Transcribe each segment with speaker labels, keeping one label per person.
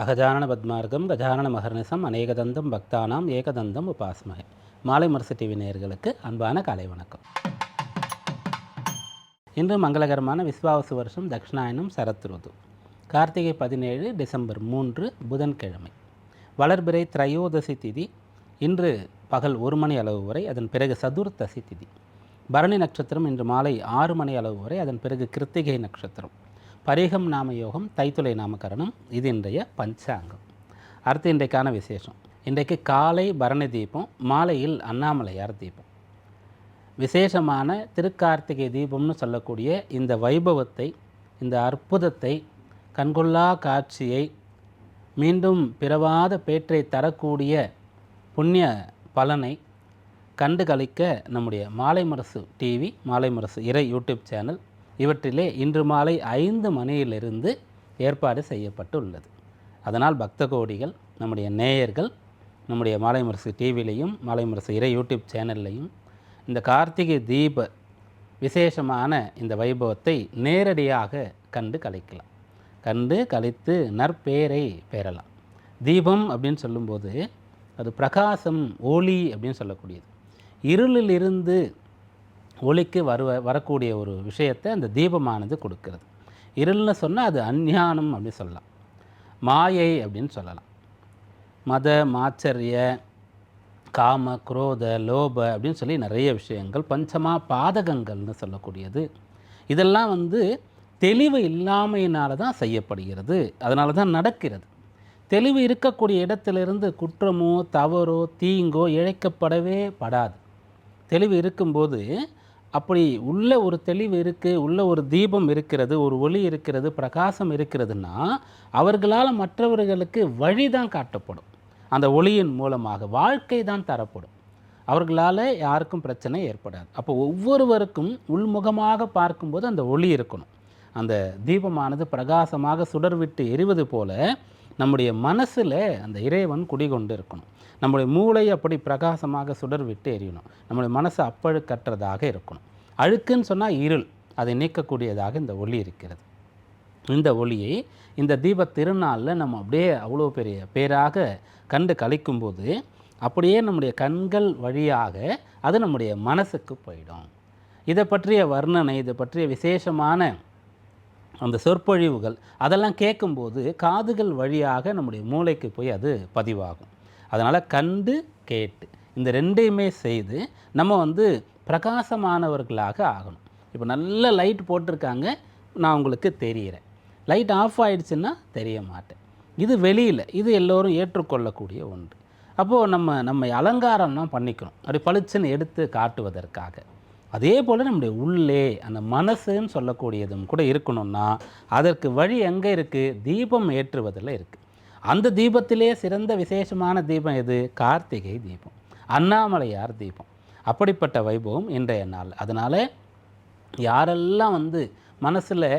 Speaker 1: அகஜானன பத்மார்க்கம் கஜானன மகர்நிசம் அநேகதந்தம் பக்தானாம் ஏகதந்தம் உபாஸ்மகை மாலை மரசு டிவி நேயர்களுக்கு அன்பான காலை வணக்கம். இன்று மங்களகரமான விஸ்வாவசு வருஷம் தக்ஷணாயனம் சரத்ருது கார்த்திகை பதினேழு டிசம்பர் மூன்று புதன்கிழமை. வளர்பிறை திரையோதசி திதி. இன்று பகல் ஒரு மணி அளவு வரை அதன் பிறகு சதுர்த்தசி திதி. பரணி நட்சத்திரம் இன்று மாலை ஆறு மணி அளவு வரை அதன் பிறகு கிருத்திகை நட்சத்திரம். பரிகம் நாம யோகம் தைத்துளை நாமகரணம் இது இன்றைய பஞ்சாங்கம். அடுத்து இன்றைக்கான விசேஷம். இன்றைக்கு காலை பரணி தீபம் மாலையில் அண்ணாமலையார் தீபம். விசேஷமான திருக்கார்த்திகை தீபம்னு சொல்லக்கூடிய இந்த வைபவத்தை இந்த அற்புதத்தை கண்கொள்ளா காட்சியை மீண்டும் பிறவாத பேற்றை தரக்கூடிய புண்ணிய பலனை கண்டு கழிக்க நம்முடைய மாலை முரசு டிவி மாலை முரசு இறை யூடியூப் சேனல் இவற்றிலே இன்று மாலை ஐந்து மணியிலிருந்து ஏற்பாடு செய்யப்பட்டு உள்ளது அதனால் பக்த கோடிகள் நம்முடைய நேயர்கள் நம்முடைய மாலை முரசு டிவிலையும் மாலை முரசு இறை யூடியூப் சேனல்லையும் இந்த கார்த்திகை தீப விசேஷமான இந்த வைபவத்தை நேரடியாக கண்டு கலைக்கலாம் கண்டு கலைத்து நற்பேரை பெறலாம். தீபம் அப்படின்னு சொல்லும்போது அது பிரகாசம் ஒளி அப்படின்னு சொல்லக்கூடியது. இருளிலிருந்து ஒளிக்கு வருவ வரக்கூடிய ஒரு விஷயத்தை அந்த தீபமானது கொடுக்கிறது. இருள்னு சொன்னால் அது அஞ்ஞானம் அப்படின்னு சொல்லலாம். மாயை அப்படின்னு சொல்லலாம். மத மாச்சரிய காம குரோத லோப அப்படின்னு சொல்லி நிறைய விஷயங்கள் பஞ்சமா பாதகங்கள்னு சொல்லக்கூடியது. இதெல்லாம் வந்து தெளிவு இல்லாமையினால தான் செய்யப்படுகிறது. அதனால தான் நடக்கிறது. தெளிவு இருக்கக்கூடிய இடத்திலிருந்து குற்றமோ தவறோ தீங்கோ இழைக்கப்படவே படாது. தெளிவு இருக்கும்போது அப்படி உள்ள ஒரு தெளிவு இருக்குது உள்ள ஒரு தீபம் இருக்கிறது ஒரு ஒளி இருக்கிறது பிரகாசம் இருக்கிறதுன்னா அவர்களால் மற்றவர்களுக்கு வழி தான் காட்டப்படும். அந்த ஒளியின் மூலமாக வாழ்க்கை தான் தரப்படும். அவர்களால் யாருக்கும் பிரச்சனை ஏற்படாது. அப்போ ஒவ்வொருவருக்கும் உள்முகமாக பார்க்கும்போது அந்த ஒளி இருக்கணும். அந்த தீபமானது பிரகாசமாக சுடர்விட்டு எரிவது போல நம்முடைய மனசில் அந்த இறைவன் குடிகொண்டு இருக்கணும். நம்முடைய மூளை அப்படி பிரகாசமாக சுடர் விட்டு எரியணும். நம்முடைய மனசு அப்பழுக்கற்றதாக இருக்கணும். அழுக்குன்னு சொன்னால் இருள். அதை நீக்கக்கூடியதாக இந்த ஒளி இருக்கிறது. இந்த ஒளியை இந்த தீப திருநாளில் நம்ம அப்படியே அவ்வளோ பெரிய பேராக கண்டு கழிக்கும்போது அப்படியே நம்முடைய கண்கள் வழியாக அது நம்முடைய மனசுக்கு போயிடும். இதை பற்றிய வர்ணனை இதை பற்றிய விசேஷமான அந்த சொற்பொழிவுகள் அதெல்லாம் கேட்கும்போது காதுகள் வழியாக நம்முடைய மூளைக்கு போய் அது பதிவாகும். அதனால் கண்டு கேட்டு இந்த ரெண்டையுமே செய்து நம்ம வந்து பிரகாசமானவர்களாக ஆகணும். இப்போ நல்ல லைட் போட்டிருக்காங்க நான் உங்களுக்கு தெரிகிறேன் லைட் ஆஃப் ஆகிடுச்சுன்னா தெரிய மாட்டேன். இது வெளியில் இது எல்லோரும் ஏற்றுக்கொள்ளக்கூடிய ஒன்று. அப்போது நம்ம நம்ம அலங்காரம்லாம் பண்ணிக்கணும். அப்படி பளிச்சுன்னு எடுத்து காட்டுவதற்காக. அதே போல் நம்முடைய உள்ளே அந்த மனசுன்னு சொல்லக்கூடியதும் கூட இருக்கணும்னா அதற்கு வழி எங்கே இருக்குது தீபம் ஏற்றுவதில் இருக்குது அந்த தீபத்திலே சிறந்த விசேஷமான தீபம் எது? கார்த்திகை தீபம். அண்ணாமலையார் தீபம். அப்படிப்பட்ட வைபவம் இன்றைய நாள். அதனால் யாரெல்லாம் வந்து மனசில்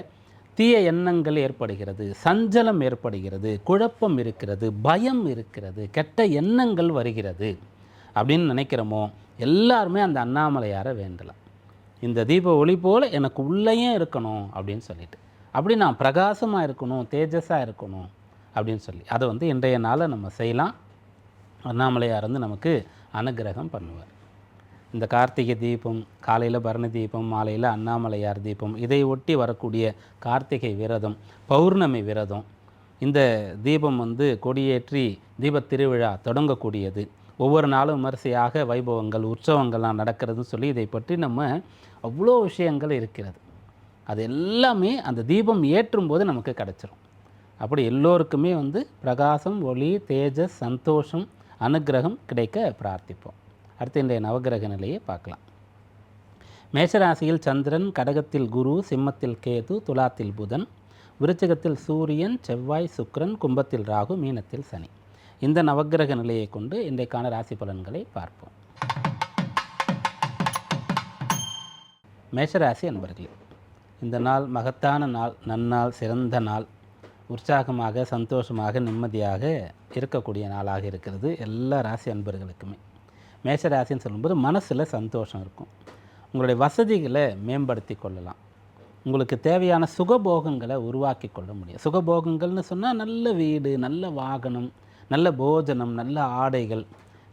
Speaker 1: தீய எண்ணங்கள் ஏற்படுகிறது சஞ்சலம் ஏற்படுகிறது குழப்பம் இருக்கிறது பயம் இருக்கிறது கெட்ட எண்ணங்கள் வருகிறது அப்படின்னு நினைக்கிறோமோ எல்லாருமே அந்த அண்ணாமலையாரை வேண்டலாம். இந்த தீப ஒளி போல் எனக்கு உள்ளேயும் இருக்கணும் அப்படின்னு சொல்லிட்டு. அப்படி நான் பிரகாசமாக இருக்கணும் தேஜஸாக இருக்கணும் அப்படின்னு சொல்லி. அதை வந்து இன்றைய நாளை நம்ம செய்யலாம். அண்ணாமலையார் வந்து நமக்கு அனுகிரகம் பண்ணுவார். இந்த கார்த்திகை தீபம் காலையில் பரணி தீபம் மாலையில் அண்ணாமலையார் தீபம் இதை ஒட்டி வரக்கூடிய கார்த்திகை விரதம் பௌர்ணமி விரதம். இந்த தீபம் வந்து கொடியேற்றி தீபத் திருவிழா தொடங்கக்கூடியது. ஒவ்வொரு நாளும் விமரிசையாக வைபவங்கள் உற்சவங்கள்லாம் நடக்கிறதுன்னு சொல்லி இதை பற்றி நம்ம அவ்வளோ விஷயங்கள் இருக்கிறது. அது எல்லாமே அந்த தீபம் ஏற்றும் போது நமக்கு கிடச்சிரும். அப்படி எல்லோருக்குமே வந்து பிரகாசம் ஒளி தேஜஸ் சந்தோஷம் அனுகிரகம் கிடைக்க பிரார்த்திப்போம். அடுத்து இன்றைய நவகிரக நிலையை பார்க்கலாம். மேஷராசியில் சந்திரன் கடகத்தில் குரு சிம்மத்தில் கேது துலாத்தில் புதன் விருச்சிகத்தில் சூரியன் செவ்வாய் சுக்கிரன் கும்பத்தில் ராகு மீனத்தில் சனி. இந்த நவகிரக நிலையை கொண்டு இன்றைக்கான ராசி பலன்களை பார்ப்போம். மேஷராசி அன்பர்களே இந்த நாள் மகத்தான நாள் நன்னாள் சிறந்த நாள். உற்சாகமாக சந்தோஷமாக நிம்மதியாக இருக்கக்கூடிய நாளாக இருக்கிறது எல்லா ராசி அன்பர்களுக்குமே. மேஷராசின்னு சொல்லும்போது மனசில் சந்தோஷம் இருக்கும். உங்களுடைய வசதிகளை மேம்படுத்தி கொள்ளலாம். உங்களுக்கு தேவையான சுகபோகங்களை உருவாக்கி கொள்ள முடியும். சுகபோகங்கள்னு சொன்னால் நல்ல வீடு நல்ல வாகனம் நல்ல போஜனம் நல்ல ஆடைகள்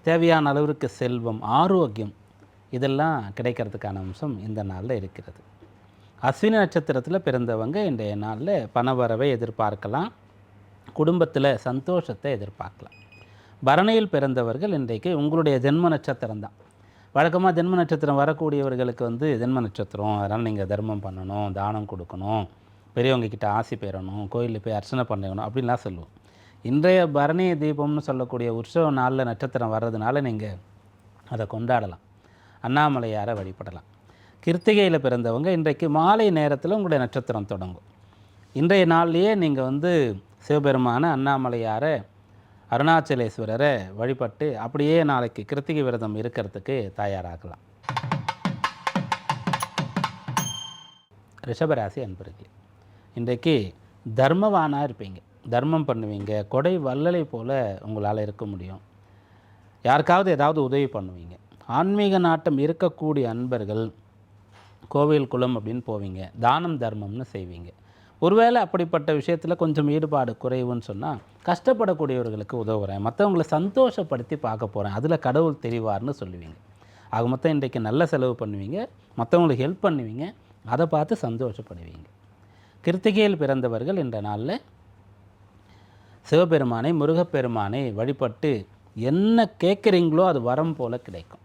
Speaker 1: தேவையான அளவிற்கு செல்வம் ஆரோக்கியம் இதெல்லாம் கிடைக்கிறதுக்கான அம்சம் இந்த நாளில் இருக்கிறது. அஸ்வினி நட்சத்திரத்தில் பிறந்தவங்க இன்றைய நாளில் பணவரவை எதிர்பார்க்கலாம். குடும்பத்தில் சந்தோஷத்தை எதிர்பார்க்கலாம். பரணியில் பிறந்தவர்கள் இன்றைக்கு உங்களுடைய ஜென்ம நட்சத்திரம் தான். வழக்கமாக ஜென்ம நட்சத்திரம் வரக்கூடியவர்களுக்கு வந்து ஜென்ம நட்சத்திரம் அதனால் நீங்கள் தர்மம் பண்ணணும் தானம் கொடுக்கணும் பெரியவங்க கிட்ட ஆசி பெறணும் கோயிலில் போய் அர்ச்சனை பண்ணணும் அப்படின்லாம் சொல்லுவோம். இன்றைய பரணி தீபம்னு சொல்லக்கூடிய உற்சவ நாளில் நட்சத்திரம் வர்றதுனால நீங்கள் அதை கொண்டாடலாம். அண்ணாமலையாரை வழிபடலாம். கிருத்திகையில் பிறந்தவங்க இன்றைக்கு மாலை நேரத்தில் உங்களுடைய நட்சத்திரம் தொடங்கும். இன்றைய நாள்லேயே நீங்கள் வந்து சிவபெருமான அண்ணாமலையாரை அருணாச்சலேஸ்வரரை வழிபட்டு அப்படியே நாளைக்கு கிருத்திகை விரதம் இருக்கிறதுக்கு தயாராகலாம். ரிஷபராசி அன்பருக்கு இன்றைக்கு தர்மவானாக இருப்பீங்க. தர்மம் பண்ணுவீங்க. கொடை வள்ளலை போல் உங்களால் இருக்க முடியும். யாருக்காவது ஏதாவது உதவி பண்ணுவீங்க. ஆன்மீக நாட்டம் இருக்கக்கூடிய அன்பர்கள் கோவில் குளம் அப்படின்னு போவீங்க. தானம் தர்மம்னு செய்வீங்க. ஒருவேளை அப்படிப்பட்ட விஷயத்தில் கொஞ்சம் ஈடுபாடு குறைவுன்னு சொன்னால் கஷ்டப்படக்கூடியவர்களுக்கு உதவுகிறேன் மற்றவங்களை சந்தோஷப்படுத்தி பார்க்க போகிறேன் அதில் கடவுள் தெரிவார்னு சொல்லுவீங்க. ஆக மொத்தம் இன்றைக்கு நல்ல செலவு பண்ணுவீங்க. மற்றவங்களுக்கு ஹெல்ப் பண்ணுவீங்க. அதை பார்த்து சந்தோஷப்படுவீங்க. கிருத்திகையில் பிறந்தவர்கள் இந்த நாளில் சிவபெருமானை முருகப்பெருமானை வழிபட்டு என்ன கேட்குறீங்களோ அது வரம் போல் கிடைக்கும்.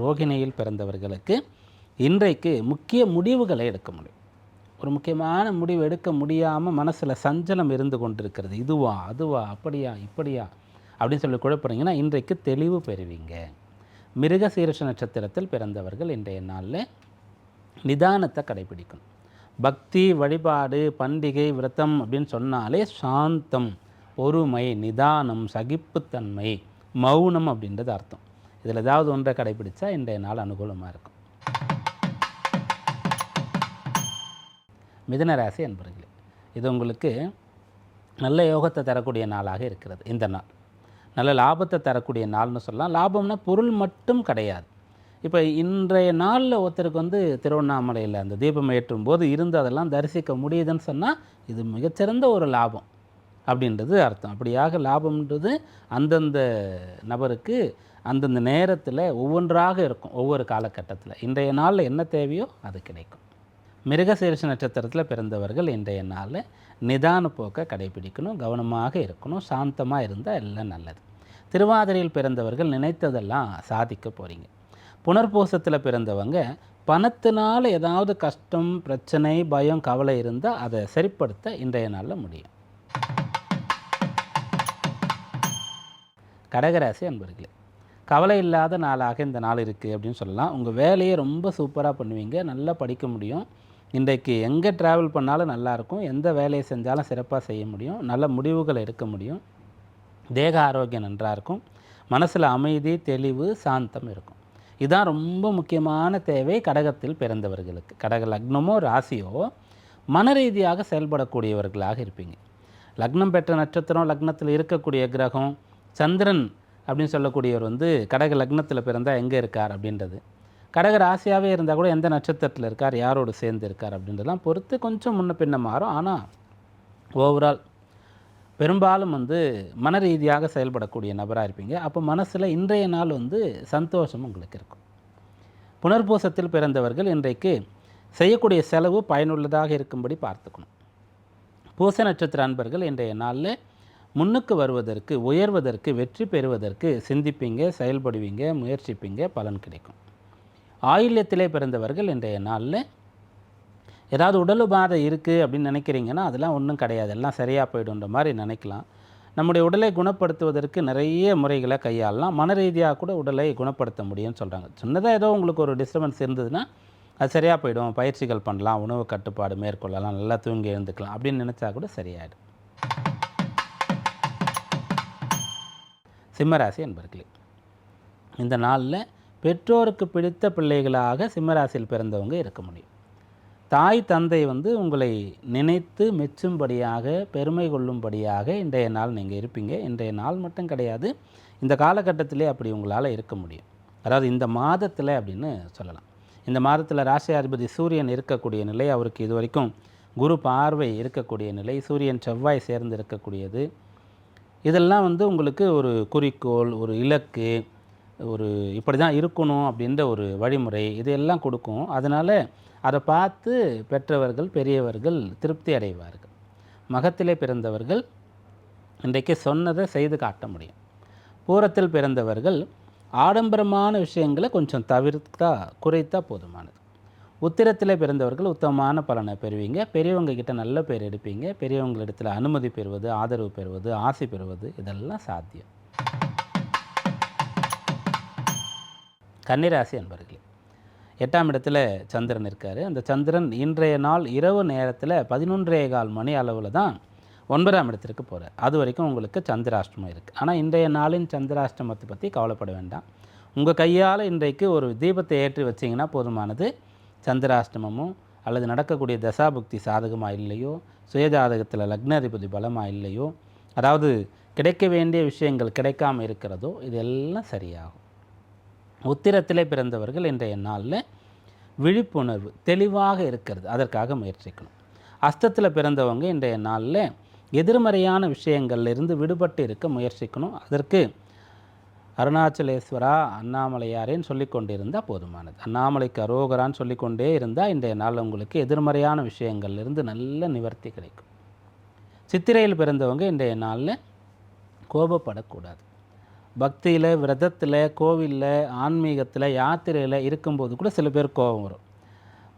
Speaker 1: ரோகிணியில் பிறந்தவர்களுக்கு இன்றைக்கு முக்கிய முடிவுகளை எடுக்க முடியும். ஒரு முக்கியமான முடிவு எடுக்க முடியாமல் மனசில் சஞ்சலம் இருந்து கொண்டிருக்கிறது. இதுவா அதுவா அப்படியா இப்படியா அப்படின்னு சொல்லி குழப்பறீங்கன்னா இன்றைக்கு தெளிவு பெறுவீங்க. மிருகசீரிஷ நட்சத்திரத்தில் பிறந்தவர்கள் இன்றைய நாளில் நிதானத்தை கடைபிடிக்கணும். பக்தி வழிபாடு பண்டிகை விரதம் அப்படின்னு சொன்னாலே சாந்தம் பொறுமை நிதானம் சகிப்புத்தன்மை மௌனம் அப்படின்றது அர்த்தம். இதில் ஏதாவது ஒன்றை கடைபிடிச்சா இன்றைய நாள் அனுகூலமாக இருக்கும். மிதனராசி அன்பர்களே இது உங்களுக்கு நல்ல யோகத்தை தரக்கூடிய நாளாக இருக்கிறது இந்த நாள். நல்ல லாபத்தை தரக்கூடிய நாள்னு சொல்லலாம். லாபம்னா பொருள் மட்டும் கிடையாது. இப்போ இன்றைய நாளில் ஒருத்தருக்கு வந்து திருவண்ணாமலையில் அந்த தீபம் ஏற்றும் போது இருந்து அதெல்லாம் தரிசிக்க முடியுதுன்னு சொன்னால் இது மிகச்சிறந்த ஒரு லாபம் அப்படின்றது அர்த்தம். அப்படியாக லாபம்ன்றது அந்தந்த நபருக்கு அந்தந்த நேரத்தில் ஒவ்வொன்றாக இருக்கும். ஒவ்வொரு காலகட்டத்தில். இன்றைய நாளில் என்ன தேவையோ அது கிடைக்கும். மிருகசீரிஷ நட்சத்திரத்தில் பிறந்தவர்கள் இன்றைய நாளில் நிதான போக்கை கடைபிடிக்கணும் கவனமாக இருக்கணும் சாந்தமாக இருந்தால் எல்லாம் நல்லது. திருவாதிரையில் பிறந்தவர்கள் நினைத்ததெல்லாம் சாதிக்க போகிறீங்க புனர்பூசத்தில் பிறந்தவங்க பணத்தினால் ஏதாவது கஷ்டம் பிரச்சனை பயம் கவலை இருந்தால் அதை சரிப்படுத்த இன்றைய நாளில் முடியும். கடகராசி அன்பர்களே கவலை இல்லாத நாளாக இந்த நாள் இருக்குது அப்படின்னு சொல்லலாம். உங்கள் வேலையை ரொம்ப சூப்பராக பண்ணுவீங்க நல்லா படிக்க முடியும். இன்றைக்கு எங்கே ட்ராவல் பண்ணாலும் நல்லாயிருக்கும் எந்த வேலையை செஞ்சாலும் சிறப்பாக செய்ய முடியும். நல்ல முடிவுகள் எடுக்க முடியும். தேக ஆரோக்கியம் நன்றாக இருக்கும் மனசில் அமைதி தெளிவு சாந்தம் இருக்கும். இதுதான் ரொம்ப முக்கியமான தேவை கடகத்தில் பிறந்தவர்களுக்கு. கடக லக்னமோ ராசியோ மன ரீதியாக செயல்படக்கூடியவர்களாக இருப்பீங்க. லக்னம் பெற்ற நட்சத்திரம் லக்னத்தில் இருக்கக்கூடிய கிரகம் சந்திரன் அப்படின்னு சொல்லக்கூடியவர் வந்து கடக லக்னத்தில் பிறந்தால் எங்கே இருக்கார் அப்படின்றது. கடக ராசியாகவே இருந்தால் கூட எந்த நட்சத்திரத்தில் இருக்கார் யாரோடு சேர்ந்து இருக்கார் அப்படின்றதெல்லாம் பொறுத்து கொஞ்சம் முன்ன பின்ன மாறும். ஆனால் ஓவரால் பெரும்பாலும் வந்து மன ரீதியாக செயல்படக்கூடிய நபராக இருப்பீங்க. அப்போ மனசில் இன்றைய நாள் வந்து சந்தோஷம் உங்களுக்கு இருக்கும். புனர்பூசத்தில் பிறந்தவர்கள் இன்றைக்கு செய்யக்கூடிய செலவு பயனுள்ளதாக இருக்கும்படி பார்த்துக்கணும். பூச நட்சத்திர அன்பர்கள் இன்றைய நாளில் முன்னுக்கு வருவதற்கு உயர்வதற்கு வெற்றி பெறுவதற்கு சிந்திப்பீங்க செயல்படுவீங்க முயற்சிப்பீங்க பலன் கிடைக்கும். ஆயில்யத்திலே பிறந்தவர்கள் இன்றைய நாளில்? ஏதாவது உடல் உபாதை இருக்குது அப்படின்னு நினைக்கிறீங்கன்னா அதெல்லாம் ஒன்றும் கிடையாது. எல்லாம் சரியாக போய்டுன்ற மாதிரி நினைக்கலாம். நம்முடைய உடலை குணப்படுத்துவதற்கு நிறைய முறைகளை கையாளலாம். மன ரீதியாக கூட உடலை குணப்படுத்த முடியும்னு சொல்கிறாங்க சின்னதாக ஏதோ உங்களுக்கு ஒரு டிஸ்டர்பன்ஸ் இருந்ததுன்னா அது சரியாக போயிடும். பயிற்சிகள் பண்ணலாம் உணவு கட்டுப்பாடு மேற்கொள்ளலாம் நல்லா தூங்கி எழுந்துக்கலாம் அப்படின்னு நினச்சா கூட சரியாயிடும். சிம்மராசி என்பர்களே இந்த நாளில் பெற்றோருக்கு பிடித்த பிள்ளைகளாக சிம்மராசியில் பிறந்தவங்க இருக்க முடியும். தாய் தந்தை வந்து உங்களை நினைத்து மெச்சும்படியாக பெருமை கொள்ளும்படியாக இன்றைய நாள் நீங்கள் இருப்பீங்க. இன்றைய நாள் மட்டும் கிடையாது. இந்த காலகட்டத்திலே அப்படி உங்களால் இருக்க முடியும். அதாவது இந்த மாதத்தில் அப்படின்னு சொல்லலாம். இந்த மாதத்தில் ராசியாதிபதி சூரியன் இருக்கக்கூடிய நிலை அவருக்கு இது வரைக்கும் குரு பார்வை இருக்கக்கூடிய நிலை சூரியன் செவ்வாய் சேர்ந்து இருக்கக்கூடியது. இதெல்லாம் வந்து உங்களுக்கு ஒரு குறிக்கோள் ஒரு இலக்கு ஒரு இப்படி தான் இருக்கணும் அப்படின்ற ஒரு வழிமுறை இதையெல்லாம் கொடுக்கும். அதனால் அதை பார்த்து பெற்றவர்கள் பெரியவர்கள் திருப்தி அடைவார்கள். மகத்திலே பிறந்தவர்கள் இன்றைக்கு சொன்னதை செய்து காட்ட முடியும். பூரத்தில் பிறந்தவர்கள் ஆடம்பரமான விஷயங்களை கொஞ்சம் தவிர்த்தா குறைத்தா போதுமானது. உத்திரத்தில் பிறந்தவர்கள் உத்தமமான பலனை பெறுவீங்க. பெரியவங்க கிட்ட நல்ல பேர் எடுப்பீங்க. பெரியவங்களிடத்தில் அனுமதி பெறுவது ஆதரவு பெறுவது ஆசை பெறுவது இதெல்லாம் சாத்தியம். கன்னிராசி அன்பர்களே எட்டாம் இடத்துல சந்திரன் இருக்கார். அந்த சந்திரன் இன்றைய நாள் இரவு நேரத்தில் பதினொன்றே கால் மணி அளவில் தான் ஒன்பதாம் இடத்திற்கு போகிறார் அது வரைக்கும் உங்களுக்கு சந்திராஷ்டமம் இருக்குது ஆனால் இன்றைய நாளின் சந்திராஷ்டமத்தை பற்றி கவலைப்பட வேண்டாம். உங்கள் கையால் இன்றைக்கு ஒரு தீபத்தை ஏற்றி வச்சிங்கன்னா போதுமானது. சந்திராஷ்டமமும் அல்லது நடக்கக்கூடிய தசாபுக்தி சாதகமாக இல்லையோ சுயஜாதகத்தில் லக்னாதிபதி பலமாக இல்லையோ அதாவது கிடைக்க வேண்டிய விஷயங்கள் கிடைக்காம இருக்கிறதோ இதெல்லாம் சரியாகும். உத்திரத்தில் பிறந்தவர்கள் இன்றைய நாளில் விழிப்புணர்வு தெளிவாக இருக்கிறது. அதற்காக முயற்சிக்கணும். அஸ்தத்தில் பிறந்தவங்க இன்றைய நாளில் எதிர்மறையான விஷயங்கள்லிருந்து விடுபட்டு இருக்க முயற்சிக்கணும். அதற்கு அருணாச்சலேஸ்வரா அண்ணாமலையாரேன்னு சொல்லி கொண்டிருந்தால் போதுமானது. அண்ணாமலைக்கு அரோகரான்னு சொல்லிக்கொண்டே இருந்தால் இன்றைய நாள் உங்களுக்கு எதிர்மறையான விஷயங்கள்லேருந்து நல்ல நிவர்த்தி கிடைக்கும். சித்திரையில் பிறந்தவங்க இன்றைய நாளில் கோபப்படக்கூடாது. பக்தியில் விரதத்தில் கோவிலில் ஆன்மீகத்தில் யாத்திரையில் இருக்கும்போது கூட சில பேர் கோபம் வரும்.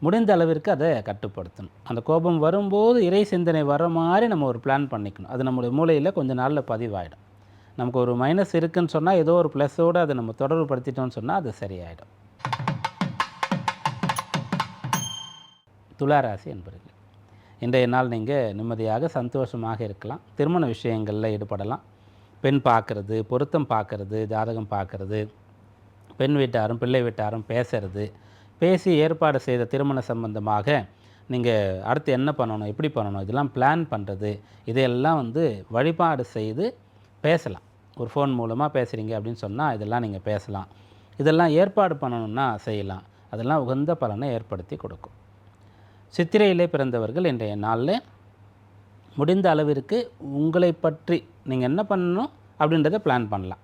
Speaker 1: முடிந்த அளவிற்கு அதை கட்டுப்படுத்தணும். அந்த கோபம் வரும்போது இறை சிந்தனை வர மாதிரி நம்ம ஒரு பிளான் பண்ணிக்கணும். அது நம்மளுடைய மூளையில் கொஞ்சம் நாளில் பதிவாயிடும். நமக்கு ஒரு மைனஸ் இருக்குன்னு சொன்னால் ஏதோ ஒரு ப்ளஸ்ஸோடு அதை நம்ம தொடர்பு படுத்திட்டோம்னு சொன்னால் அது சரியாயிடும். துளாராசி என்பர்கள் இன்றைய நாள் நீங்கள் நிம்மதியாக சந்தோஷமாக இருக்கலாம். திருமண விஷயங்களில் ஈடுபடலாம். பெண் பார்க்குறது பொருத்தம் பார்க்குறது ஜாதகம் பார்க்குறது பெண் வீட்டாரும் பிள்ளை வீட்டாரும் பேசுறது பேசி ஏற்பாடு செய்த திருமண சம்பந்தமாக நீங்கள் அடுத்து என்ன பண்ணணும் எப்படி பண்ணணும் இதெல்லாம் பிளான் பண்ணுறது இதையெல்லாம் வந்து வழிபாடு செய்து பேசலாம். ஒரு ஃபோன் மூலமாக பேசுகிறீங்க அப்படின்னு சொன்னால் இதெல்லாம் நீங்கள் பேசலாம். இதெல்லாம் ஏற்பாடு பண்ணணும்னா செய்யலாம். அதெல்லாம் உகந்த பலனை ஏற்படுத்தி கொடுக்கும். சித்திரையிலே பிறந்தவர்கள் இன்றைய நாளில் முடிந்த அளவிற்கு உங்களை பற்றி நீங்கள் என்ன பண்ணணும் அப்படின்றத பிளான் பண்ணலாம்.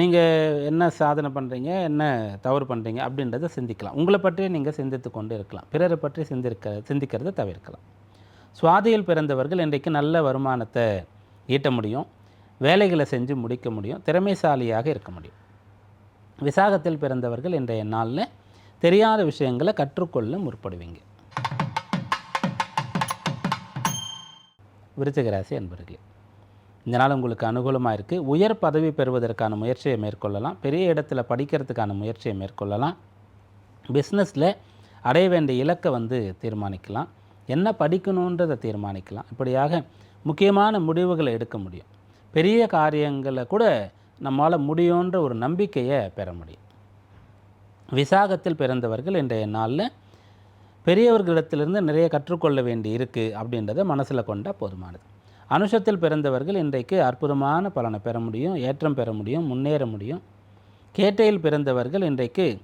Speaker 1: நீங்கள் என்ன சாதனை பண்ணுறீங்க என்ன தவறு பண்ணுறீங்க அப்படின்றத சிந்திக்கலாம். உங்களை பற்றியே நீங்கள் சிந்தித்து கொண்டு இருக்கலாம். பிறரை பற்றி சிந்திருக்க சிந்திக்கிறத தவிர்க்கலாம். சுவாதியில் பிறந்தவர்கள் இன்றைக்கு நல்ல வருமானத்தை ஈட்ட முடியும். வேலைகளை செஞ்சு முடிக்க முடியும். திறமைசாலியாக இருக்க முடியும். விசாகத்தில் பிறந்தவர்கள் இன்றைய நாளில் தெரியாத விஷயங்களை கற்றுக்கொள்ள முற்படுவீங்க. விருச்சிகராசி அன்பர்களே இந்த நாள் உங்களுக்கு அனுகூலமாக இருக்குது உயர் பதவி பெறுவதற்கான முயற்சியை மேற்கொள்ளலாம். பெரிய இடத்துல படிக்கிறதுக்கான முயற்சியை மேற்கொள்ளலாம். பிஸ்னஸில் அடைய வேண்டிய இலக்கை வந்து தீர்மானிக்கலாம். என்ன படிக்கணுன்றதை தீர்மானிக்கலாம். இப்படியாக முக்கியமான முடிவுகளை எடுக்க முடியும். பெரிய காரியங்களை கூட நம்மால் முடியுன்ற ஒரு நம்பிக்கையை பெற முடியும். விசாகத்தில் பிறந்தவர்கள் இன்றைய நாளில் பெரியவர்களிடத்திலிருந்து நிறைய கற்றுக்கொள்ள வேண்டி இருக்குது அப்படின்றத மனசில் கொண்டால் போதுமானது. அனுஷத்தில் பிறந்தவர்கள் இன்றைக்கு அற்புதமான பலனை பெற முடியும் ஏற்றம் பெற முடியும் முன்னேற முடியும். கேட்டையில் பிறந்தவர்கள் இன்றைக்கு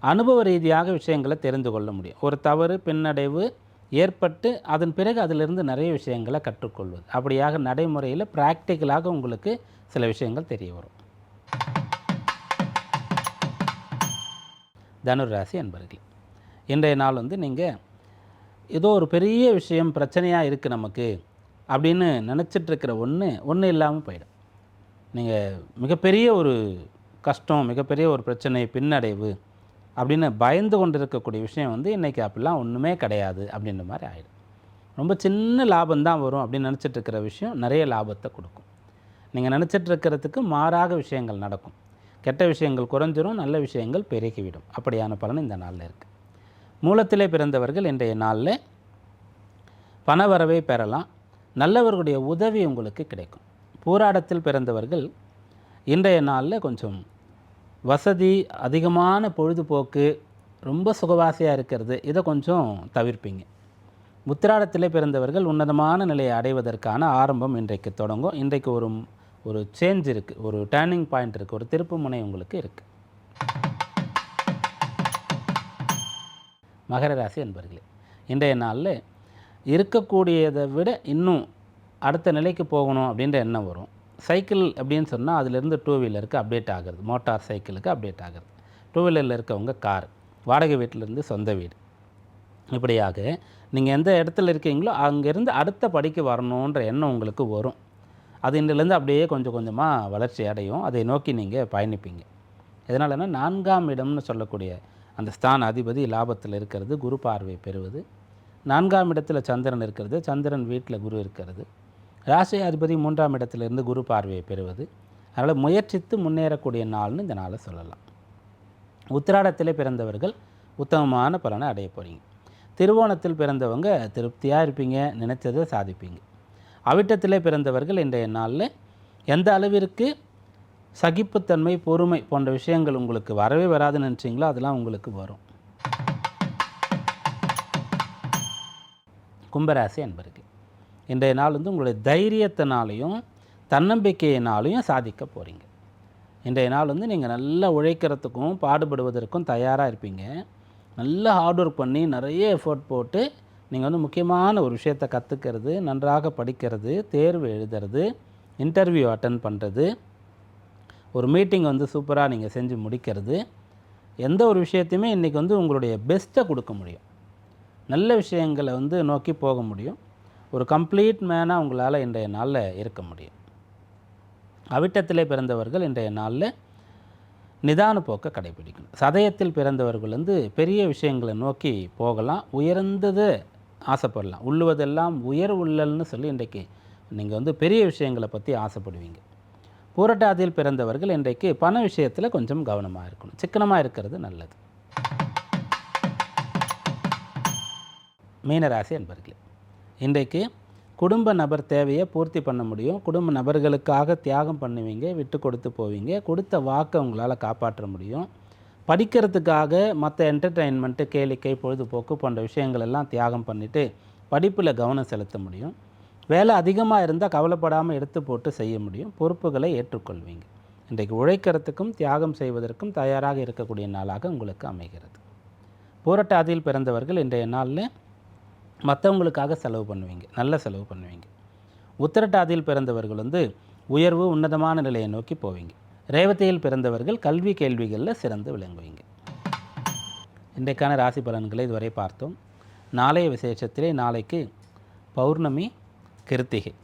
Speaker 1: அனுபவ ரீதியாக விஷயங்களை தெரிந்து கொள்ள முடியும். ஒரு தவறு பின்னடைவு ஏற்பட்டு அதன் பிறகு அதிலிருந்து நிறைய விஷயங்களை கற்றுக்கொள்வது. அப்படியாக நடைமுறையில் ப்ராக்டிக்கலாக உங்களுக்கு சில விஷயங்கள் தெரிய வரும். தனுராசி அன்பர்களே இன்றைய நாள் வந்து நீங்கள் ஏதோ ஒரு பெரிய விஷயம் பிரச்சனையாக இருக்குது நமக்கு அப்படின்னு நினச்சிட்ருக்கிற ஒன்று ஒன்று இல்லாமல் போயிடும். நீங்கள் மிகப்பெரிய ஒரு கஷ்டம் மிகப்பெரிய ஒரு பிரச்சனை பின்னடைவு அப்படின்னு பயந்து கொண்டு இருக்கக்கூடிய விஷயம் வந்து இன்றைக்கி அப்படிலாம் ஒன்றுமே கிடையாது அப்படின்ற மாதிரி ஆகிடும் ரொம்ப சின்ன லாபம் தான் வரும் அப்படின்னு நினச்சிட்டு விஷயம் நிறைய லாபத்தை கொடுக்கும். நீங்கள் நினச்சிட்ருக்கிறதுக்கு மாறாக விஷயங்கள் நடக்கும். கெட்ட விஷயங்கள் குறைஞ்சிரும் நல்ல விஷயங்கள் பெருகிவிடும். அப்படியான பலன் இந்த நாளில் இருக்குது மூலத்திலே பிறந்தவர்கள் இன்றைய நாளில் பணவரவை பெறலாம். நல்லவர்களுடைய உதவி உங்களுக்கு கிடைக்கும். பூராடத்தில் பிறந்தவர்கள் இன்றைய நாளில் கொஞ்சம் வசதி அதிகமான பொழுதுபோக்கு ரொம்ப சுகவாசியாக இருக்கிறது. இதை கொஞ்சம் தவிர்ப்பீங்க. உத்திராடத்திலே பிறந்தவர்கள் உன்னதமான நிலையை அடைவதற்கான ஆரம்பம் இன்றைக்கு தொடங்கும். இன்றைக்கு ஒரு ஒரு சேஞ்ச் இருக்குது ஒரு டேர்னிங் பாயிண்ட் இருக்குது ஒரு திருப்பு முனை உங்களுக்கு இருக்குது மகர ராசி என்பர்களே இன்றைய நாளில் இருக்கக்கூடியதை விட இன்னும் அடுத்த நிலைக்கு போகணும் அப்படின்ற எண்ணம் வரும். சைக்கிள் அப்படின்னு சொன்னால் அதிலிருந்து டூ வீலருக்கு அப்டேட் ஆகிறது மோட்டார் சைக்கிளுக்கு அப்டேட் ஆகிறது. டூ வீலரில் இருக்கவங்க கார் வாடகை வீட்டிலேருந்து சொந்த வீடு. இப்படியாக நீங்கள் எந்த இடத்துல இருக்கீங்களோ அங்கேருந்து அடுத்த படிக்கு வரணுன்ற எண்ணம் உங்களுக்கு வரும். அது இன்றிலேருந்து அப்படியே கொஞ்சம் கொஞ்சமாக வளர்ச்சி அடையும். அதை நோக்கி நீங்கள் பயணிப்பீங்க. எதனாலன்னா நான்காம் இடம்னு சொல்லக்கூடிய அந்த ஸ்தான அதிபதி லாபத்தில் இருக்கிறது குரு பார்வை பெறுவது. நான்காம் இடத்துல சந்திரன் இருக்கிறது சந்திரன் வீட்டில் குரு இருக்கிறது. ராசி அதிபதி மூன்றாம் இடத்திலிருந்து குரு பார்வையை பெறுவது. அதனால் முயற்சித்து முன்னேறக்கூடிய நாள்னு இந்த நாளை சொல்லலாம். உத்திராடத்திலே பிறந்தவர்கள் உத்தமமான பலனை அடைய போகிறீங்க திருவோணத்தில் பிறந்தவங்க திருப்தியாக இருப்பீங்க நினைச்சதை சாதிப்பீங்க. அவிட்டத்திலே பிறந்தவர்கள் இன்றைய நாளில் எந்த அளவிற்கு சகிப்புத்தன்மை பொறுமை போன்ற விஷயங்கள் உங்களுக்கு வரவே வராதுன்னு நினச்சிங்களோ? அதெல்லாம் உங்களுக்கு வரும். கும்பராசி என்பர்கள் இன்றைய நாள் வந்து உங்களுடைய தைரியத்தினாலையும் தன்னம்பிக்கையினாலையும் சாதிக்க போகிறீங்க இன்றைய நாள் வந்து நீங்கள் நல்லா உழைக்கிறதுக்கும் பாடுபடுவதற்கும் தயாராக இருப்பீங்க. நல்லா ஹார்ட் ஒர்க் பண்ணி நிறைய எஃபோர்ட் போட்டு நீங்கள் வந்து முக்கியமான ஒரு விஷயத்தை கற்றுக்கிறது நன்றாக படிக்கிறது தேர்வு எழுதுறது இன்டர்வியூ அட்டன் பண்ணுறது ஒரு மீட்டிங் வந்து சூப்பராக நீங்கள் செஞ்சு முடிக்கிறது. எந்த ஒரு விஷயத்தையுமே இன்றைக்கி வந்து உங்களுடைய பெஸ்ட்டை கொடுக்க முடியும். நல்ல விஷயங்களை வந்து நோக்கி போக முடியும். ஒரு கம்ப்ளீட் மேனாக உங்களால் இன்றைய நாளில் இருக்க முடியும். அவிட்டத்திலே பிறந்தவர்கள் இன்றைய நாளில் நிதான போக்கை கடைபிடிக்கணும். சதயத்தில் பிறந்தவர்கள் வந்து பெரிய விஷயங்களை நோக்கி போகலாம். உயர்ந்தது ஆசைப்படலாம். உள்ளுவதெல்லாம் உயர் உள்ளல்னு சொல்லி இன்றைக்கு நீங்கள் வந்து பெரிய விஷயங்களை பற்றி ஆசைப்படுவீங்க. பூரட்டாதியில் பிறந்தவர்கள் இன்றைக்கு பண விஷயத்தில் கொஞ்சம் கவனமாக இருக்கணும். சிக்கனமாக இருக்கிறது நல்லது. மீனராசி என்பர்களே இன்றைக்கு குடும்ப நபர் தேவையை பூர்த்தி பண்ண முடியும். குடும்ப நபர்களுக்காக தியாகம் பண்ணுவீங்க விட்டு கொடுத்து போவீங்க கொடுத்த வாக்கை உங்களால் காப்பாற்ற முடியும். படிக்கிறதுக்காக மற்ற என்டர்டெயின்மெண்ட்டு கேளிக்கை பொழுதுபோக்கு போன்ற விஷயங்கள் எல்லாம் தியாகம் பண்ணிவிட்டு படிப்பில் கவனம் செலுத்த முடியும். வேலை அதிகமாக இருந்தால் கவலைப்படாமல் எடுத்து போட்டு செய்ய முடியும். பொறுப்புகளை ஏற்றுக்கொள்வீங்க. இன்றைக்கு உழைக்கிறதுக்கும் தியாகம் செய்வதற்கும் தயாராக இருக்கக்கூடிய நாளாக உங்களுக்கு அமைகிறது. பூரட்டாதியில் பிறந்தவர்கள் இன்றைய நாளில் மற்றவங்களுக்காக செலவு பண்ணுவீங்க. நல்ல செலவு பண்ணுவீங்க. உத்திரட்டாதியில் பிறந்தவர்கள் வந்து உயர்வு உன்னதமான நிலையை நோக்கி போவீங்க. ரேவதியில் பிறந்தவர்கள் கல்வி கேள்விகளில் சிறந்து விளங்குவீங்க. இன்றைக்கான ராசி பலன்களை இதுவரை பார்த்தோம். நாளைய விசேஷத்திலே நாளைக்கு பௌர்ணமி கிருத்திகை.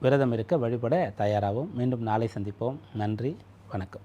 Speaker 1: விரதம் இருக்க வழிபட தயாராகவும் மீண்டும் நாளை சந்திப்போம். நன்றி வணக்கம்.